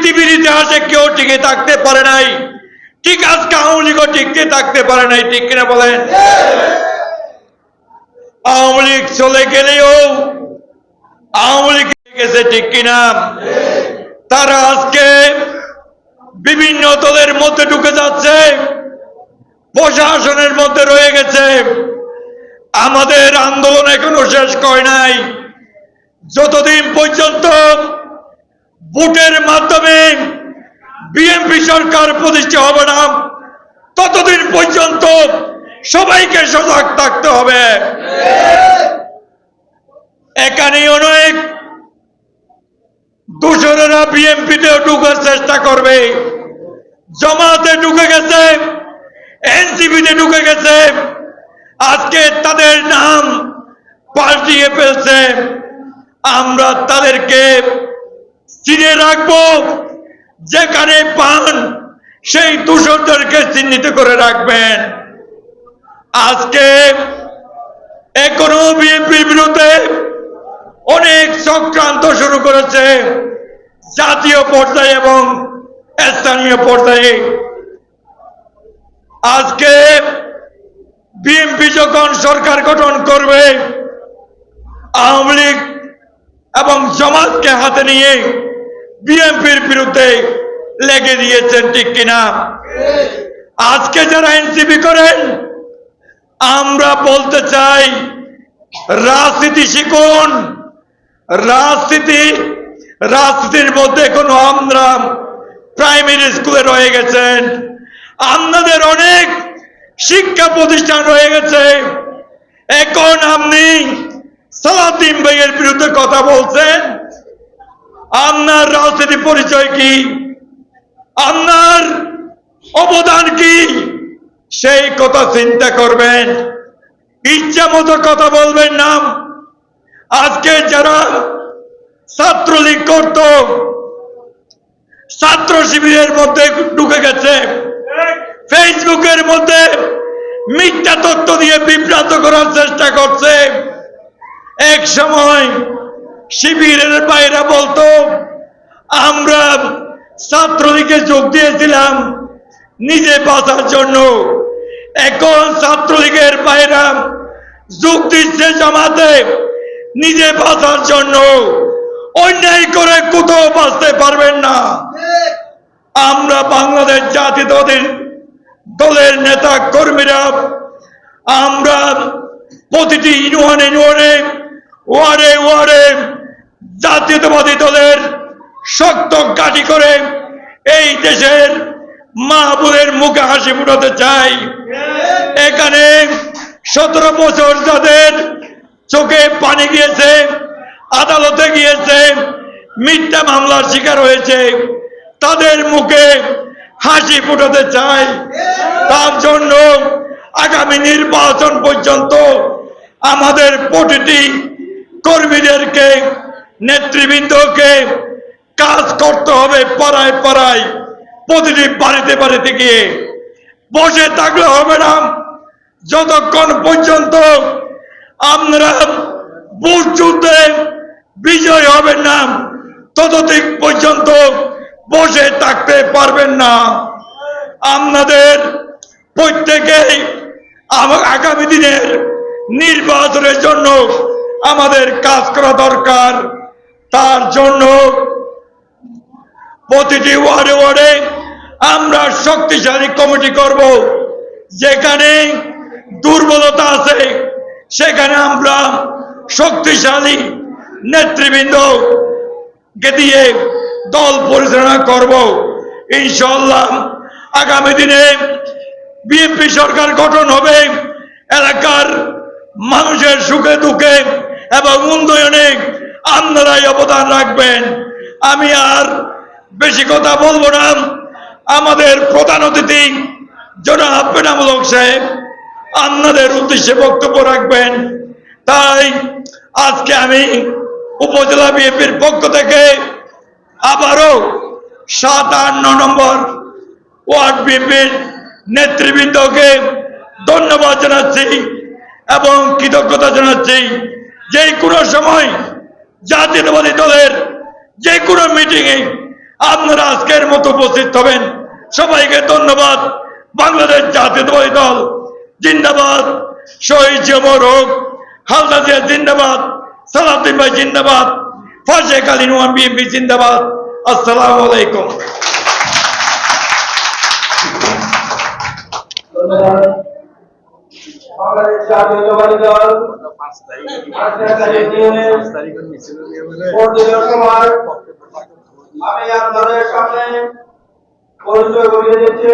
পৃথিবীর ইতিহাসে কেউ টিকে থাকতে পারে নাই। ঠিক আজকে আওয়ামী লীগও টিকতে থাকতে পারে নাই, ঠিক কিনা বলেন? আওয়ামী লীগ চলে গেলেও আওয়ামী লীগ গেছে, ঠিক কিনা? তারা আজকে বিভিন্ন দলের মধ্যে ঢুকে যাচ্ছে, প্রশাসনের মধ্যে রয়ে গেছে। আমাদের আন্দোলন এখনও শেষ করে নাই। যতদিন পর্যন্ত ভোটের মাধ্যমে বিএনপি সরকার প্রতিষ্ঠা হবে না। ততদিন পর্যন্ত সবাইকে সজাগ থাকতে হবে। এখানে অনেক দূষণেরা বিএনপিতেও ঢুকার চেষ্টা করবে। জমাতে ঢুকে গেছে, এনসিপিতে ঢুকে গেছে। আজকে তাদের নাম পাল্টিয়ে ফেলছে। আমরা তাদেরকে চিনে রাখব, যেখানে পান, সেই দূষণদেরকে চিহ্নিত করে রাখবেন। আজকে এখনও বিএনপির বিরুদ্ধে অনেক চক্রান্ত শুরু করেছে, জাতীয় পর্যায়ে এবং স্থানীয় পর্যায়ে। আজকে বিএনপি যখন সরকার গঠন করবে, আওয়ামী লীগ এবং জামাতকে হাতে নিয়ে বিএনপির বিরুদ্ধে লেগে দিয়েছেন, ঠিক কিনা? আজকে যারা এনসিপি করেন, আমরা বলতে চাই, রাজনীতি শিখুন। রাজনীতি, রাজনীতির মধ্যে কোনো আমরা প্রাইমারি স্কুলে রয়ে গেছেন। আপনাদের অনেক শিক্ষা প্রতিষ্ঠান রয়ে গেছে। এখন আপনি সালাদিন ভাইয়ের বিরুদ্ধে কথা বলছেন। আপনার রাজনীতি পরিচয় কি? আপনার অবদান কি? সেই কথা চিন্তা করবেন। ইচ্ছা মতো কথা বলবেন না। আজকে যারা ছাত্রলীগ করত, ছাত্র শিবিরের মধ্যে ঢুকে গেছে। ফেসবুকের মধ্যে মিথ্যা তথ্য দিয়ে বিভ্রান্ত করার চেষ্টা করছে। এক সময় শিবিরের বাইরা বলতো, আমরা ছাত্রলীগে যোগ দিয়েছিলাম নিজে বাঁচার জন্য। এখন ছাত্রলীগের বাইরা যোগ দিচ্ছে জামাতে নিজে বাঁচার জন্য। অন্যায় করে কোথাও বাঁচতে পারবেন না। আমরা বাংলাদেশ জাতীয়তাবাদী দলের দলের নেতা কর্মীরা, আমরা প্রতিটি ইউনিয়নে ইউনিয়নে ওয়ার্ডে ওয়ার্ডে জাতীয়তাবাদী দলের শক্ত কাঠি করে এই দেশের মা বোনের মুখে হাসি ফুটাতে চাই। এখানে সতেরো বছর যাদের চোখে পানি গিয়েছে, আদালতে গিয়েছে, মিথ্যা মামলার শিকার হয়েছে, তাদের মুখে হাসি ফুটাতে চাই। তার জন্য আগামী নির্বাচন পর্যন্ত আমাদের প্রতিটি কর্মীদেরকে নেতৃবৃন্দকে কাজ করতে হবে পাড়ায় পাড়ায়, প্রতিটি বাড়িতে বাড়িতে গিয়ে। বসে থাকলে হবে না। যতক্ষণ পর্যন্ত আমরা যুদ্ধে বিজয় হবেন না, ততদিন পর্যন্ত বসে থাকতে পারবেন না। আপনাদের প্রত্যেকেই আগামী দিনের নির্বাচনের জন্য আমাদের কাজ করা দরকার। তার জন্য প্রতিটি ওয়ার্ডে ওয়ার্ডে আমরা শক্তিশালী কমিটি করব, যেখানে দুর্বলতা আছে, সেখানে আমরা শক্তিশালী নেতৃবৃন্দ কে দিয়ে দল পরিচালনা করব। ইনশাল্লাহ আগামী দিনে বিএনপি সরকার গঠন হবে এলাকার মানুষের সুখে দুঃখে এবং উন্নয়নে আপনারাই অবদান রাখবেন। আমি আর বেশি কথা বলব না। আমাদের প্রধান অতিথি জনাব বেনামূলক সাহেব, আপনাদের উদ্দেশ্যে বক্তব্য রাখবেন। তাই আজকে আমি উপজেলা বিএনপির পক্ষ থেকে আবারও সাত আট ন নম্বর ওয়ার্ড বিএনপির নেতৃবৃন্দকে ধন্যবাদ জানাচ্ছি এবং কৃতজ্ঞতা জানাচ্ছি। যে কোনো সময় জাতীয়তাবাদী দলের যে কোনো মিটিংয়ে আপনারা আজকের মতো উপস্থিত হবেন। সবাইকে ধন্যবাদ। বাংলাদেশ জাতীয়তাবাদী দল, জিন্দাবাদ। শহীদ জমর হোক হালদা জিয়া জিন্দাবাদ। সালাউদ্দিন ভাই জিন্দাবাদ। ফাঁসে কালীন বিএনপি জিন্দাবাদ। আসসালামু আলাইকুম ধন্যবাদ বাংলাদেশ জাতীয়তাবাদী দল হাসনাবাদ ইউনিয়নের পর্যায় সভার আমি আপনাদের সামনে পরিচয় করিয়ে দিচ্ছি।